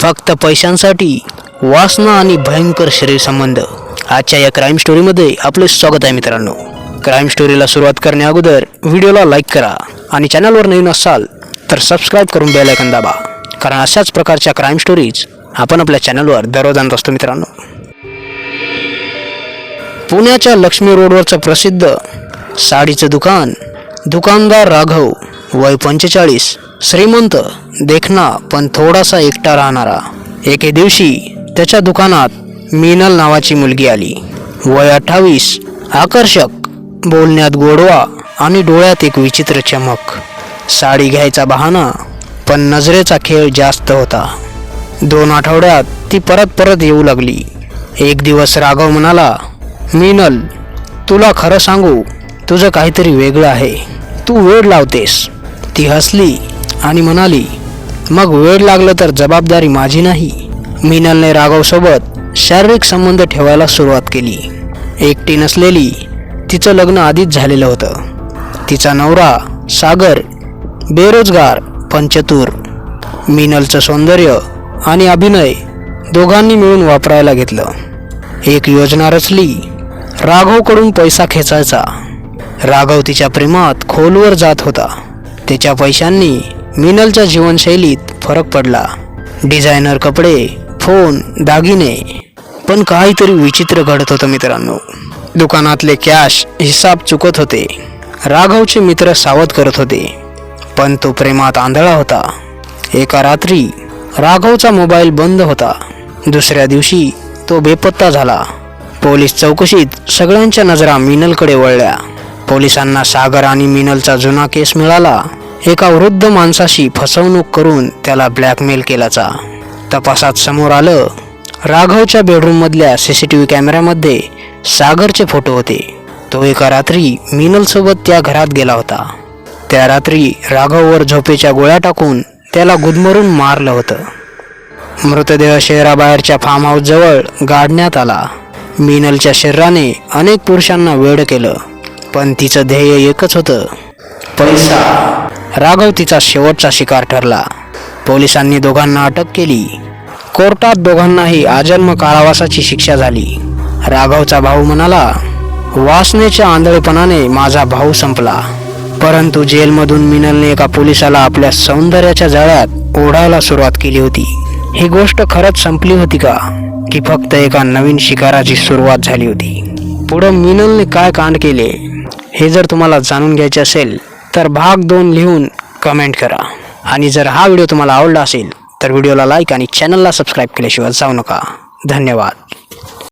फक्त पैशांसाठी वासना आणि भयंकर शरीर संबंध. आजच्या या क्राईम स्टोरीमध्ये आपले स्वागत आहे मित्रांनो. क्राईम स्टोरीला सुरुवात करण्या अगोदर व्हिडिओला लाईक करा आणि चॅनलवर नवीन असाल तर सबस्क्राईब करून बेलायकन दाबा. कारण अशाच प्रकारच्या क्राईम स्टोरीज आपण आपल्या चॅनलवर दररोज आणत असतो मित्रांनो. पुण्याच्या लक्ष्मी रोडवरचं प्रसिद्ध साडीचं दुकान दुकानदार राघव वय पंचेचाळीस. श्रीमंत देखना पण थोडासा एकटा राहणारा. एके दिवशी त्याच्या दुकानात मीनल नावाची मुलगी आली. वय अठ्ठावीस. आकर्षक बोलण्यात गोडवा आणि डोळ्यात एक विचित्र चमक. साडी घ्यायचा बहाणा पण नजरेचा खेळ जास्त होता. दोन आठवड्यात ती परत परत येऊ लागली. एक दिवस राघव म्हणाला मीनल तुला खरं सांगू तुझं काहीतरी वेगळं आहे. तू वेळ लावतेस. ती हसली आणि म्हणाली मग वेळ लागलं तर जबाबदारी माझी नाही. मिनलने राघवसोबत शारीरिक संबंध ठेवायला सुरुवात केली. एकटी नसलेली तिचं लग्न आधीच झालेलं होतं. तिचा नवरा सागर बेरोजगार पण चतुर सौंदर्य आणि अभिनय दोघांनी मिळून वापरायला घेतलं. एक योजना रचली राघवकडून पैसा खेचायचा. राघव तिच्या प्रेमात खोलवर जात होता. त्याच्या पैशांनी मिनलच्या जीवनशैलीत फरक पडला. डिझायनर कपडे फोन दागिने पण काहीतरी विचित्र घडत होतं मित्रांनो. दुकानातले कॅश हिसाब चुकत होते. राघवचे मित्र सावध करत होते. पण तो प्रेमात आंधळा होता. एका रात्री राघवचा मोबाईल बंद होता. दुसऱ्या दिवशी तो बेपत्ता झाला. पोलीस चौकशीत सगळ्यांच्या नजरा मिनलकडे वळल्या. पोलिसांना सागर आणि मिनलचा जुना केस मिळाला. एका वृद्ध माणसाशी फसवणूक करून त्याला ब्लॅकमेल केल्याचा. तपासात समोर आलं राघवच्या बेडरूममधल्या सी सी टी व्ही कॅमेऱ्यामध्ये सागरचे फोटो होते. तो एका रात्री मिनलसोबत त्या घरात गेला होता. त्या रात्री राघववर झोपेच्या गोळ्या टाकून त्याला गुदमरून मारलं होतं. मृतदेह शहराबाहेरच्या फार्म हाऊसजवळ गाडण्यात आला. मिनलच्या शरीराने अनेक पुरुषांना वेड केलं. पण तिचं ध्येय एकच होतं. पैसा. राघव तिचा शेवटचा शिकार ठरला. पोलिसांनी दोघांना अटक केली. कोर्टात दोघांनाही आजन्म कारावासाची शिक्षा झाली. राघवचा भाऊ म्हणाला वासनेच्या आंधळेपणाने माझा भाऊ संपला. परंतु जेलमधून मिनलने एका पोलिसाला आपल्या सौंदर्याच्या जाळ्यात ओढायला सुरुवात केली होती. ही गोष्ट खरंच संपली होती का? की फक्त एका नवीन शिकाराची सुरुवात झाली होती. पुढं मिनलने काय कांड केले? हे जर तुम्हाला जाणून घ्यायचे असेल तर भाग दोन लिहून कमेंट करा. आणि जर हा व्हिडिओ तुम्हाला आवडला असेल तर व्हिडिओला लाईक आणि चॅनलला सबस्क्राईब केल्याशिवाय जाऊ नका. धन्यवाद.